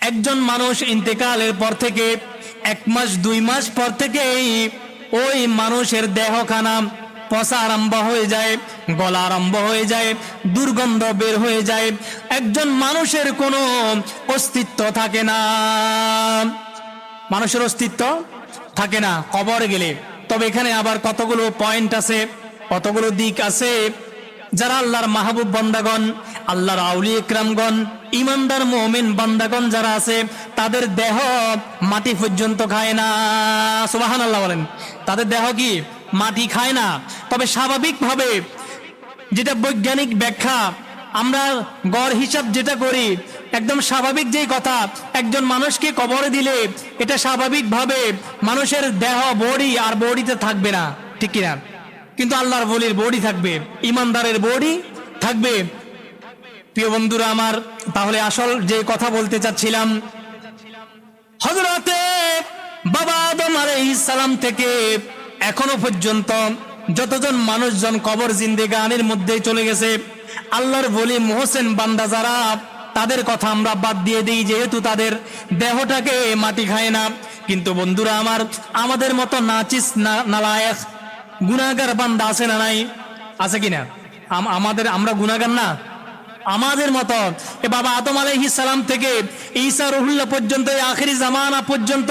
একজন মানুষ ইন্তেকালের পর থেকে এক মাস, দুই মাস পর থেকেই ওই মানুষের দেহখানা পচা আরম্ভ হয়ে যায়, গলা আরম্ভ হয়ে যায়, দুর্গন্ধ বের হয়ে যায়। একজন মানুষের কোনো অস্তিত্ব থাকে না। মানুষের অস্তিত্ব থাকে না, কবর গেলে। তবে এখানে আবার কতগুলো পয়েন্ট আছে, কতগুলো দিক আছে, যারা আল্লাহর মাহবুব বন্দাগণ, আল্লাহর আউলি ইকরামগণ ইমানদার মোমেন বান্দাগণ যারা আছে, তাদের দেহ মাটি পর্যন্ত খায় না। সুবাহান আল্লাহ বলেন। তাদের দেহ কি? মাটি খায় না। তবে স্বাভাবিকভাবে যেটা বৈজ্ঞানিক ব্যাখ্যা, আমরা গড় হিসাব যেটা করি, একদম স্বাভাবিক যেই কথা, একজন মানুষকে কবরে দিলে এটা স্বাভাবিকভাবে মানুষের দেহ বডি আর বডিতে থাকবে না। ঠিক কিনা? কিন্তু আল্লাহর বলির বডি থাকবে, ইমানদারের বডি থাকবে। প্রিয় বন্ধুরা আমার, তাহলে আসল যে কথা বলতে চাচ্ছিলাম হজরতে বাবা আদম সালাম থেকে এখনও পর্যন্ত যতজন মানুষজন কবর জিন্দেগানের মধ্যে চলে গেছে, আল্লাহর বলি মোহসেন বান্দা যারা, তাদের কথা আমরা বাদ দিয়ে দিই, যেহেতু তাদের দেহটাকে মাটি খায় না। কিন্তু বন্ধুরা আমার, আমাদের মতো নাচিস নালায়েক গুনাগার বান্দা আছে না নাই? আছে কিনা? আম- আমাদের, আমরা গুনাগার না? আমাদের মতো এ বাবা আদম আলাইহিস সালাম থেকে ঈসা রহুল্লাহ পর্যন্ত আখেরি জামানা পর্যন্ত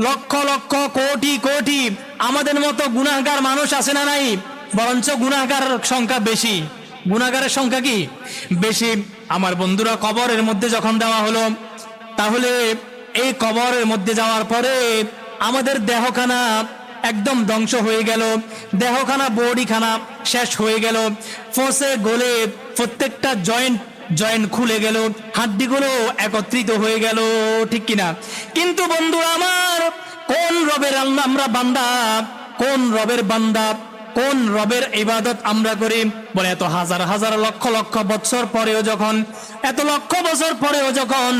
লক্ষ লক্ষ, কোটি কোটি আমাদের মতো গুনাহগার মানুষ আছে না নাই? বরঞ্চ গুনাহগার সংখ্যা বেশি। গুনাহগারের সংখ্যা কি? বেশি। আমার বন্ধুরা, কবরের মধ্যে যখন দেওয়া হলো, তাহলে এই কবরের মধ্যে যাওয়ার পরে আমাদের দেহখানা একদম ধ্বংস হয়ে গেল। দেহখানা, বডিখানা শেষ হয়ে গেল। ফসে, গলে প্রত্যেকটা জয়েন্ট জয়েন্ট খুলে গেল, হাড্ডিগুলো একত্রিত হয়ে গেল, ঠিক কিনা? কিন্তু বন্ধু আমার, কোন রবের আল্লাহ আমরা বান্দা? কোন রবের বান্দা? কোন রবের ইবাদত আমরা করি? বলে এত হাজার হাজার, লক্ষ লক্ষ বছর পরেও যখন, এত লক্ষ বছর পরেও যখন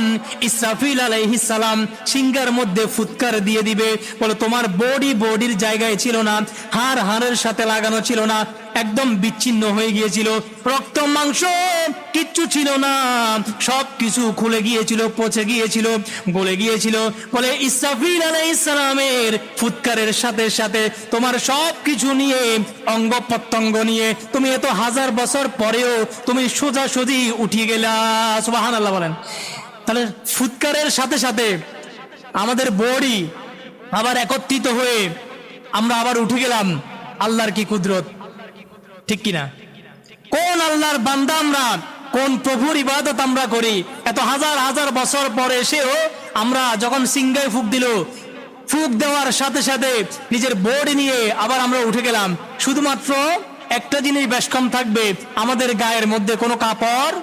ইসরাফিল আলাইহিস সালাম সিংহার মধ্যে ফুৎকার দিয়ে দিবে, বলে তোমার বডি বডির জায়গায় ছিল না, হাড় হাড়ের সাথে লাগানো ছিল না, একদম বিচ্ছিন্ন হয়ে গিয়েছিল, রক্ত, মাংস কিচ্ছু ছিল না সব কিছু খুলে গিয়েছিল, পচে গিয়েছিল, গলে গিয়েছিল, বলে ইসরাফিল আলাইহিস সালামের ফুৎকারের সাথে সাথে তোমার সব কিছু নিয়ে, অঙ্গ প্রত্যঙ্গ নিয়ে, তুমি এত হাজার বছর পরেও তুমি সোজা সোজি উঠিয়ে গেলা। সুবাহান আল্লাহ বলেন। তাহলে ফুৎকারের সাথে সাথে আমাদের বডি আবার একত্রিত হয়ে আমরা আবার উঠে গেলাম আল্লাহর কি কুদরত? ঠিক কিনা? কোন আল্লাহর বান্দা আমরা, কোন প্রভুর ইবাদত আমরা করি? এত হাজার হাজার বছর পরে এসেও আমরা যখন সিংগায় ফুক দিল, ফুক দেওয়ার সাথে সাথে নিজের বোর্ড নিয়ে আবার আমরা উঠে গেলাম। শুধুমাত্র একটা জিনিস বেশ কম থাকবে আমাদের গায়ের মধ্যে কোনো কাপড়